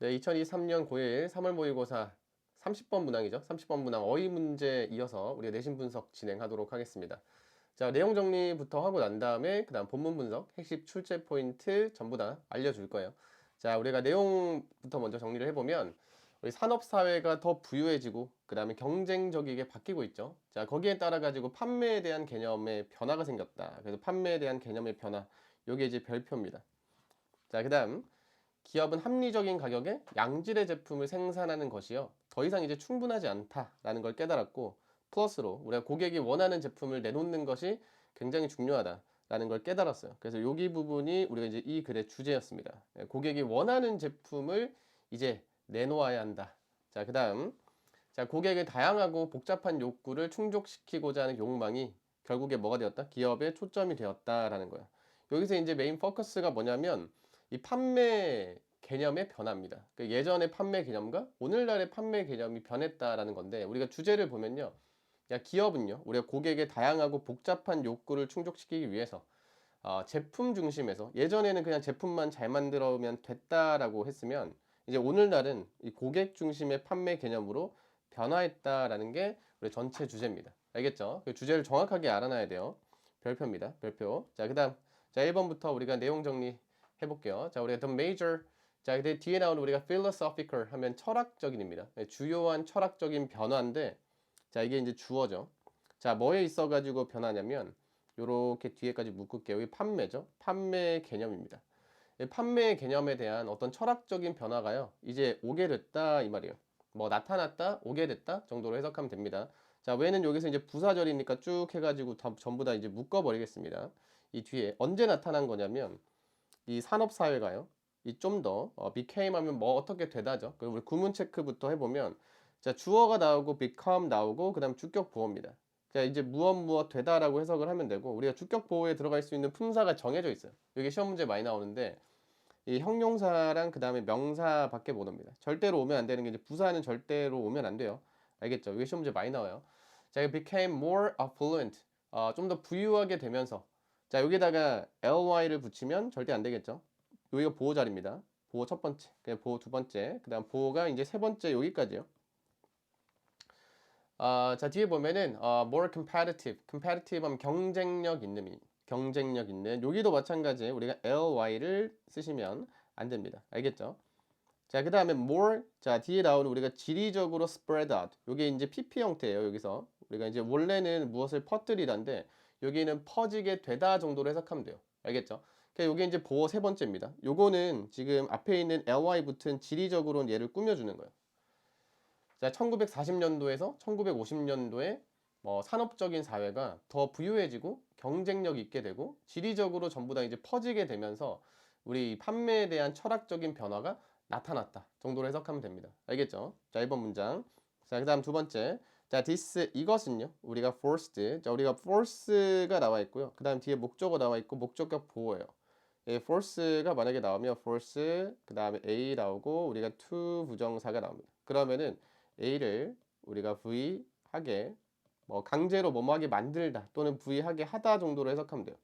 네, 2023년 고1 3월 모의고사 30번 문항이죠. 30번 문항 어휘 문제 이어서 우리가 내신 분석 진행하도록 하겠습니다. 자, 내용 정리부터 하고 난 다음에 그다음 본문 분석, 핵심 출제 포인트 전부 다 알려 줄 거예요. 자, 우리가 내용부터 먼저 정리를 해 보면 우리 산업 사회가 더 부유해지고 그다음에 경쟁적이게 바뀌고 있죠. 자, 거기에 따라 가지고 판매에 대한 개념의 변화가 생겼다. 그래서 판매에 대한 개념의 변화, 요게 이제 별표입니다. 자, 그다음 기업은 합리적인 가격에 양질의 제품을 생산하는 것이요. 더 이상 이제 충분하지 않다라는 걸 깨달았고 플러스로 우리가 고객이 원하는 제품을 내놓는 것이 굉장히 중요하다라는 걸 깨달았어요. 그래서 여기 부분이 우리가 이제 이 글의 주제였습니다. 예, 고객이 원하는 제품을 이제 내놓아야 한다. 자, 그다음 자, 고객의 다양하고 복잡한 욕구를 충족시키고자 하는 욕망이 결국에 뭐가 되었다? 기업의 초점이 되었다라는 거야. 여기서 이제 메인 포커스가 뭐냐면 이 판매 개념의 변화입니다. 그 예전의 판매 개념과 오늘날의 판매 개념이 변했다라는 건데 우리가 주제를 보면요. 야, 기업은요. 우리가 고객의 다양하고 복잡한 욕구를 충족시키기 위해서 어, 제품 중심에서 예전에는 그냥 제품만 잘 만들어면 됐다라고 했으면 이제 오늘날은 이 고객 중심의 판매 개념으로 변화했다라는 게 우리 전체 주제입니다. 알겠죠? 그 주제를 정확하게 알아놔야 돼요. 별표입니다. 별표. 자, 그 다음 자, 1번부터 우리가 내용 정리 해 볼게요. 자, 우리가 the major 자, 근데 뒤에 나오는 우리가 philosophical 하면 철학적인입니다. 네, 주요한 철학적인 변화인데 자, 이게 이제 주어죠. 자, 뭐에 있어 가지고 변하냐면 요렇게 뒤에까지 묶을게요. 여기 판매죠. 판매 개념입니다. 이 판매 개념에 대한 어떤 철학적인 변화가요. 이제 오게 됐다 이 말이에요. 뭐 나타났다, 오게 됐다 정도로 해석하면 됩니다. 자, 왜는 여기서 이제 부사절이니까 쭉 해가지고 다, 전부 다 이제 묶어버리겠습니다. 이 뒤에 언제 나타난 거냐면 이 산업 사회가요. 이 좀더 어, became 하면 뭐 어떻게 되다죠. 그리고 우리 구문 체크부터 해보면 자 주어가 나오고 become 나오고 그 다음 주격 보호입니다. 자 이제 무엇 무엇 되다라고 해석을 하면 되고 우리가 주격 보호에 들어갈 수 있는 품사가 정해져 있어요. 여기 시험 문제 많이 나오는데 이 형용사랑 그 다음에 명사밖에 못 옵니다. 절대로 오면 안 되는 게 이제 부사는 절대로 오면 안 돼요. 알겠죠? 이게 시험 문제 많이 나와요. 자, became more affluent. 어, 좀 더 부유하게 되면서. 자, 여기다가 ly를 붙이면 절대 안 되겠죠? 여기가 보호 자리입니다. 보호 첫 번째, 그냥 보호 두 번째, 그 다음 보호가 이제 세 번째 여기까지요. 아, 자, 뒤에 보면은 어, more competitive. competitive 하면 경쟁력 있는 이 경쟁력 있는 여기도 마찬가지 우리가 ly를 쓰시면 안 됩니다. 알겠죠? 자, 그 다음에 more 자, 뒤에 나오는 우리가 지리적으로 spread out. 요게 이제 pp 형태예요. 여기서 우리가 이제 원래는 무엇을 퍼뜨리다인데 여기는 퍼지게 되다 정도로 해석하면 돼요. 알겠죠? 그러니까 요게 이제 보호 세 번째입니다. 요거는 지금 앞에 있는 ly 붙은 지리적으로는 얘를 꾸며주는 거예요. 자, 1940년도에서 1950년도에 뭐 산업적인 사회가 더 부유해지고 경쟁력 있게 되고 지리적으로 전부 다 이제 퍼지게 되면서 우리 판매에 대한 철학적인 변화가 나타났다 정도로 해석하면 됩니다. 알겠죠? 자, 1번 문장. 자, 그 다음 두 번째. 자, this, 이것은요. 우리가 forced. 자, 우리가 force가 나와 있고요. 그 다음 뒤에 목적어 나와 있고 목적격 보호예요. 예, force가 만약에 나오면 force, 그 다음에 a 나오고 우리가 to 부정사가 나옵니다. 그러면은 a를 우리가 v 하게 뭐 강제로 뭐뭐 하게 만들다 또는 부의하게 하다 정도로 해석하면 돼요.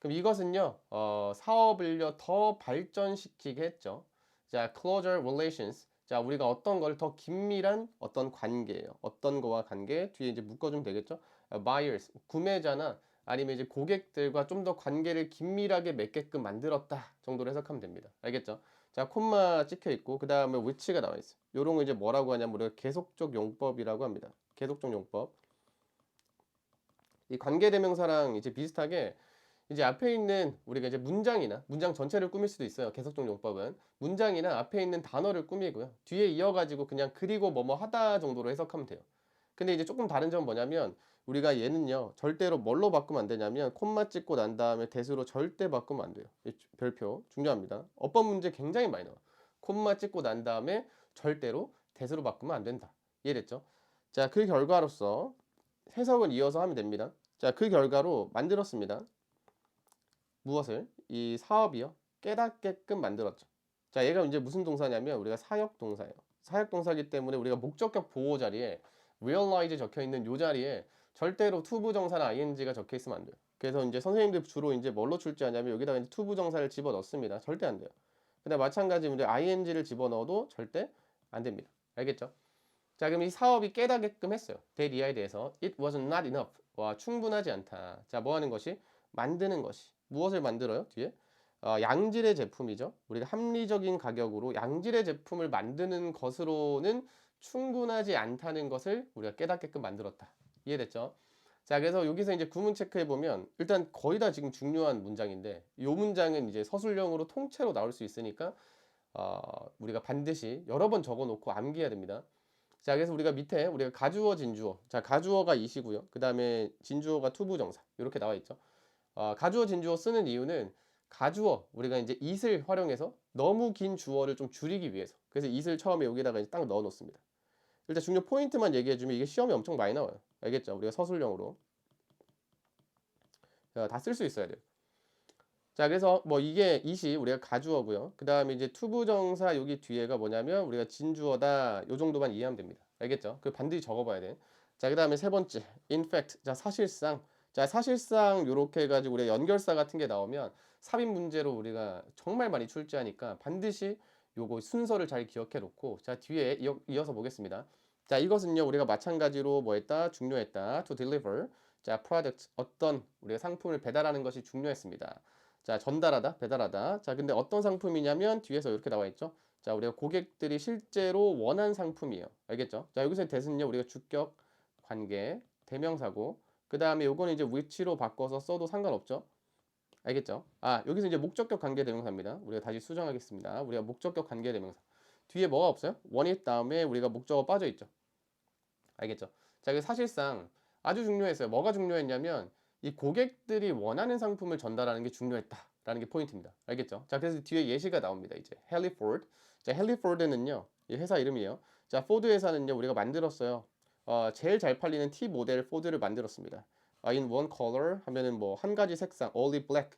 그럼 이것은요 어, 사업을요 더 발전시키게 했죠. 자, closer relations. 자, 우리가 어떤 걸 더 긴밀한 어떤 관계예요. 어떤 거와 관계 뒤에 이제 묶어주면 되겠죠. 어, buyers 구매자나 아니면 이제 고객들과 좀 더 관계를 긴밀하게 맺게끔 만들었다 정도로 해석하면 됩니다. 알겠죠? 자, 콤마 찍혀 있고 그 다음에 which가 나와 있어요. 요런 거 이제 뭐라고 하냐면 우리가 계속적 용법이라고 합니다. 계속적 용법. 이 관계대명사랑 이제 비슷하게 이제 앞에 있는 우리가 이제 문장이나 문장 전체를 꾸밀 수도 있어요. 계속적 용법은 문장이나 앞에 있는 단어를 꾸미고요. 뒤에 이어가지고 그냥 그리고 뭐뭐 하다 정도로 해석하면 돼요. 근데 이제 조금 다른 점은 뭐냐면 우리가 얘는요 절대로 뭘로 바꾸면 안 되냐면 콤마 찍고 난 다음에 대수로 절대 바꾸면 안 돼요. 별표 중요합니다. 어법 문제 굉장히 많이 나와. 콤마 찍고 난 다음에 절대로 대수로 바꾸면 안 된다. 이해됐죠? 자, 그 결과로서 해석을 이어서 하면 됩니다. 자, 그 결과로 만들었습니다. 무엇을? 이 사업이요. 깨닫게끔 만들었죠. 자, 얘가 이제 무슨 동사냐면 우리가 사역 동사예요. 사역 동사기 때문에 우리가 목적격 보호 자리에 realize 적혀 있는 요 자리에 절대로 투부 정사나 ing가 적혀 있으면 안 돼요. 그래서 이제 선생님들 주로 이제 뭘로 출제하냐면 여기다가 이제 투부 정사를 집어 넣습니다. 절대 안 돼요. 근데 마찬가지 문제 ing를 집어 넣어도 절대 안 됩니다. 알겠죠? 자, 그럼 이 사업이 깨닫게끔 했어요. 대리아에 대해서 it was not enough. 와, 충분하지 않다. 자, 뭐 하는 것이? 만드는 것이. 무엇을 만들어요? 뒤에? 어, 양질의 제품이죠. 우리가 합리적인 가격으로 양질의 제품을 만드는 것으로는 충분하지 않다는 것을 우리가 깨닫게끔 만들었다. 이해됐죠? 자, 그래서 여기서 이제 구문 체크해 보면 일단 거의 다 지금 중요한 문장인데 이 문장은 이제 서술형으로 통째로 나올 수 있으니까 어, 우리가 반드시 여러 번 적어 놓고 암기해야 됩니다. 자, 그래서 우리가 밑에 우리가 가주어, 진주어. 자, 가주어가 이시고요. 그 다음에 진주어가 투부정사. 이렇게 나와 있죠. 어, 가주어, 진주어 쓰는 이유는 가주어, 우리가 이제 it을 활용해서 너무 긴 주어를 좀 줄이기 위해서. 그래서 it을 처음에 여기다가 이제 딱 넣어 놓습니다. 일단 중요 포인트만 얘기해 주면 이게 시험에 엄청 많이 나와요. 알겠죠? 우리가 서술형으로. 다 쓸 수 있어야 돼요. 자, 그래서 뭐 이게 it이 우리가 가주어고요. 그 다음에 이제 투부정사 여기 뒤에가 뭐냐면 우리가 진주어다. 요 정도만 이해하면 됩니다. 알겠죠? 그 반드시 적어봐야 돼. 자, 그 다음에 세 번째, in fact. 자, 사실상. 자, 사실상 요렇게 해가지고 우리가 연결사 같은 게 나오면 삽입 문제로 우리가 정말 많이 출제하니까 반드시 요거 순서를 잘 기억해 놓고 자, 뒤에 이어, 이어 서 보겠습니다. 자, 이것은요, 우리가 마찬가지로 뭐 했다? 중요했다. to deliver. 자, product. 어떤 우리가 상품을 배달하는 것이 중요했습니다. 자, 전달하다, 배달하다. 자, 근데 어떤 상품이냐면 뒤에서 이렇게 나와 있죠. 자, 우리가 고객들이 실제로 원한 상품이에요. 알겠죠? 자, 여기서 대신요, 우리가 주격, 관계, 대명사고, 그 다음에 요거는 이제 which로 바꿔서 써도 상관없죠. 알겠죠? 아, 여기서 이제 목적격 관계 대명사입니다. 우리가 다시 수정하겠습니다. 우리가 목적격 관계 대명사. 뒤에 뭐가 없어요? 원잇 다음에 우리가 목적어 빠져 있죠. 알겠죠? 자, 그 사실상 아주 중요했어요. 뭐가 중요했냐면 이 고객들이 원하는 상품을 전달하는 게 중요했다라는 게 포인트입니다. 알겠죠? 자, 그래서 뒤에 예시가 나옵니다. 이제 헬리포드. 자, 헬리포드는요. 이 회사 이름이에요. 자, 포드 회사는요. 우리가 만들었어요. 어, 제일 잘 팔리는 T 모델 포드를 만들었습니다. 아, in one color 하면은 뭐 한 가지 색상, only black.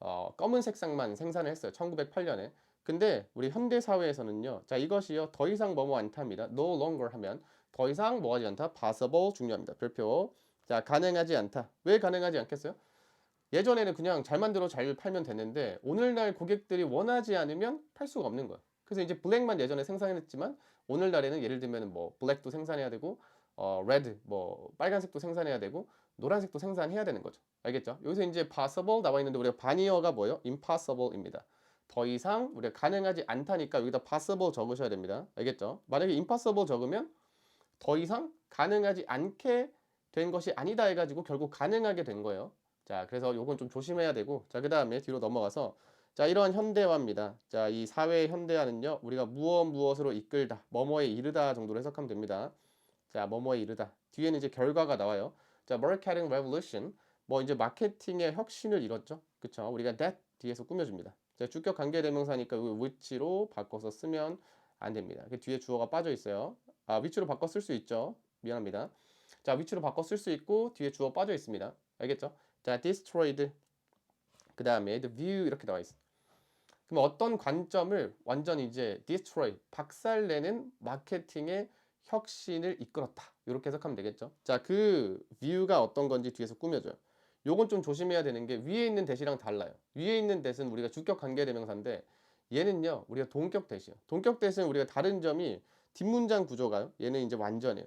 어, 검은 색상만 생산을 했어요. 1908년에. 근데 우리 현대 사회에서는요. 자, 이것이요. 더 이상 뭐뭐 않답니다. no longer 하면 더 이상 뭐 하지 않다. possible 중요합니다. 별표. 자, 가능하지 않다. 왜 가능하지 않겠어요? 예전에는 그냥 잘 만들어 잘 팔면 됐는데 오늘날 고객들이 원하지 않으면 팔 수가 없는 거예요. 그래서 이제 블랙만 예전에 생산했지만 오늘날에는 예를 들면 뭐 블랙도 생산해야 되고 어 레드 뭐 빨간색도 생산해야 되고 노란색도 생산해야 되는 거죠. 알겠죠? 여기서 이제 possible 나와 있는데 우리가 반이어가 뭐예요? impossible입니다. 더 이상 우리가 가능하지 않다니까 여기다 possible 적으셔야 됩니다. 알겠죠? 만약에 impossible 적으면 더 이상 가능하지 않게 된 것이 아니다 해가지고 결국 가능하게 된 거예요. 자, 그래서 요건 좀 조심해야 되고, 자, 그 다음에 뒤로 넘어가서, 자, 이러한 현대화입니다. 자, 이 사회의 현대화는요, 우리가 무엇 무엇으로 이끌다, 뭐뭐에 이르다 정도로 해석하면 됩니다. 자, 뭐뭐에 이르다. 뒤에는 이제 결과가 나와요. 자, marketing revolution. 뭐 이제 마케팅의 혁신을 이뤘죠. 그쵸? 우리가 that 뒤에서 꾸며줍니다. 자, 주격 관계 대명사니까 여기 which로 바꿔서 쓰면 안 됩니다. 그 뒤에 주어가 빠져 있어요. 아, which로 바꿔 쓸 수 있죠. 미안합니다. 자, 위치로 바꿔 쓸 수 있고 뒤에 주어 빠져 있습니다. 알겠죠? 자, destroyed. 그 다음에 the view 이렇게 나와 있어. 그럼 어떤 관점을 완전 이제 destroy, 박살내는 마케팅의 혁신을 이끌었다. 이렇게 해석하면 되겠죠? 자, 그 view가 어떤 건지 뒤에서 꾸며줘요. 요건 좀 조심해야 되는 게 위에 있는 대시랑 달라요. 위에 있는 대는 우리가 주격 관계 대명사인데 얘는요, 우리가 동격 대시요. 동격 대는 우리가 다른 점이 뒷문장 구조가요. 얘는 이제 완전해요.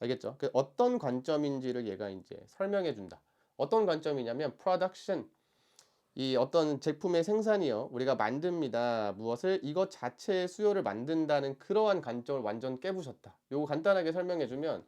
알겠죠? 그 어떤 관점인지를 얘가 이제 설명해 준다. 어떤 관점이냐면 production 이 어떤 제품의 생산이요. 우리가 만듭니다. 무엇을 이것 자체의 수요를 만든다는 그러한 관점을 완전 깨부셨다. 요거 간단하게 설명해 주면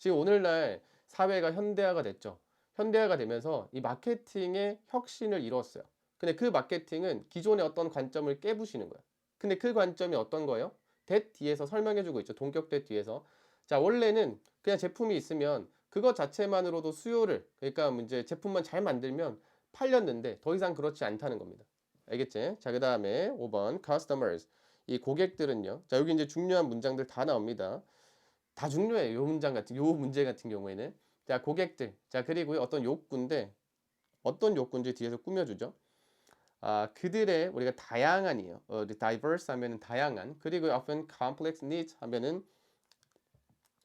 지금 오늘날 사회가 현대화가 됐죠. 현대화가 되면서 이 마케팅의 혁신을 이뤘어요. 근데 그 마케팅은 기존의 어떤 관점을 깨부시는 거예요. 근데 그 관점이 어떤 거예요? 대 뒤에서 설명해 주고 있죠. 동격대 뒤에서 자, 원래는 그냥 제품이 있으면 그것 자체만으로도 수요를, 그러니까 이제 제품만 잘 만들면 팔렸는데 더 이상 그렇지 않다는 겁니다. 알겠지? 자, 그 다음에 5번, customers. 이 고객들은요. 자, 여기 이제 중요한 문장들 다 나옵니다. 다 중요해요. 요 문장 같은, 요 문제 같은 경우에는. 자, 고객들. 자, 그리고 어떤 욕구인데, 어떤 욕구인지 뒤에서 꾸며주죠. 아, 그들의 우리가 다양한이에요. 어, diverse 하면은 다양한. 그리고 often complex needs 하면은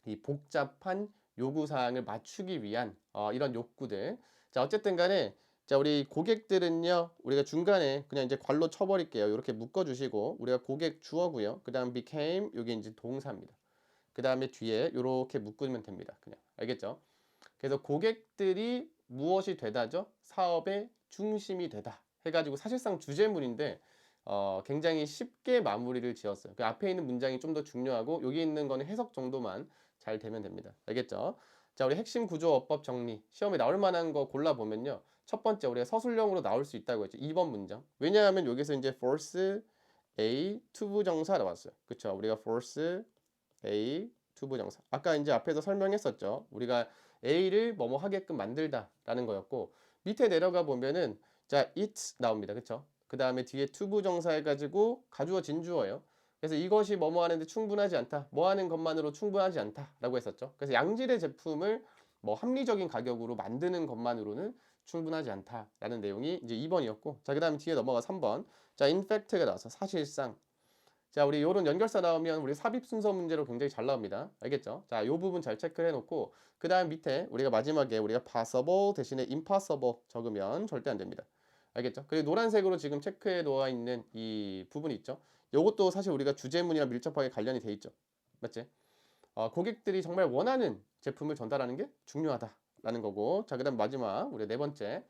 이 복잡한 요구 사항을 맞추기 위한 어, 이런 욕구들. 자, 어쨌든 간에 자, 우리 고객들은요, 우리가 중간에 그냥 이제 괄로 쳐버릴게요. 이렇게 묶어 주시고, 우리가 고객 주어고요. 그 다음 became, 여기 이제 동사입니다. 그 다음에 뒤에 이렇게 묶으면 됩니다. 그냥. 알겠죠? 그래서 고객들이 무엇이 되다죠? 사업의 중심이 되다. 해가지고 사실상 주제문인데, 어, 굉장히 쉽게 마무리를 지었어요. 그 앞에 있는 문장이 좀 더 중요하고, 여기 있는 거는 해석 정도만 잘 되면 됩니다. 알겠죠? 자, 우리 핵심 구조 어법 정리. 시험에 나올 만한 거 골라보면요. 첫 번째, 우리가 서술형으로 나올 수 있다고 했죠. 2번 문장. 왜냐하면 여기서 이제 force A 투부정사 나왔어요. 그쵸? 우리가 force A 투부정사. 아까 이제 앞에서 설명했었죠. 우리가 A를 뭐뭐 하게끔 만들다라는 거였고, 밑에 내려가 보면은, 자, it 나옵니다. 그쵸? 그 다음에 뒤에 투부정사 해가지고 가주어 진주어예요. 그래서 이것이 뭐뭐 하는데 충분하지 않다. 뭐 하는 것만으로 충분하지 않다라고 했었죠. 그래서 양질의 제품을 뭐 합리적인 가격으로 만드는 것만으로는 충분하지 않다라는 내용이 이제 2번이었고 자 그 다음에 뒤에 넘어가 3번. 자 인팩트가 나와서 사실상. 자 우리 요런 연결사 나오면 우리 삽입 순서 문제로 굉장히 잘 나옵니다. 알겠죠? 자 요 부분 잘 체크를 해놓고 그 다음 밑에 우리가 마지막에 우리가 possible 대신에 impossible 적으면 절대 안 됩니다. 알겠죠? 그리고 노란색으로 지금 체크해 놓아 있는 이 부분이 있죠? 요것도 사실 우리가 주제문이랑 밀접하게 관련이 돼 있죠. 맞지? 어, 고객들이 정말 원하는 제품을 전달하는 게 중요하다 라는 거고. 자 그 다음 마지막 우리 네 번째.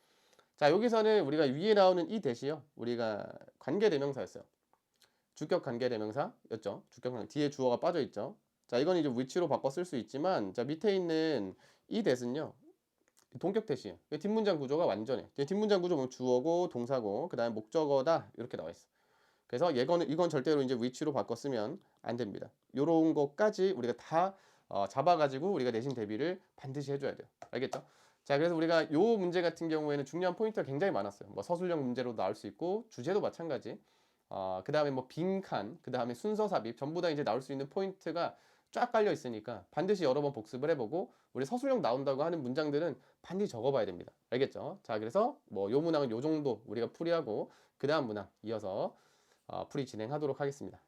자 여기서는 우리가 위에 나오는 이 대시요. 우리가 관계대명사였어요. 주격 관계대명사였죠. 주격 관계 뒤에 주어가 빠져 있죠. 자 이건 이제 위치로 바꿔 쓸 수 있지만 자 밑에 있는 이 대는요. 동격 대시 뒷문장 구조가 완전해. 뒷문장 구조 보면 주어고 동사고 그 다음에 목적어다 이렇게 나와 있어. 그래서 예거는 이건 절대로 이제 위치로 바꿔 쓰면 안 됩니다. 요런 것까지 우리가 다 어, 잡아가지고 우리가 내신 대비를 반드시 해줘야 돼요. 알겠죠? 자, 그래서 우리가 요 문제 같은 경우에는 중요한 포인트가 굉장히 많았어요. 뭐 서술형 문제로 나올 수 있고 주제도 마찬가지. 어, 그 다음에 뭐 빈칸, 그 다음에 순서 삽입 전부 다 이제 나올 수 있는 포인트가 쫙 깔려 있으니까 반드시 여러 번 복습을 해보고 우리 서술형 나온다고 하는 문장들은 반드시 적어봐야 됩니다. 알겠죠? 자, 그래서 뭐 요 문항은 요 정도 우리가 풀이하고 그 다음 문항 이어서 어, 풀이 진행하도록 하겠습니다.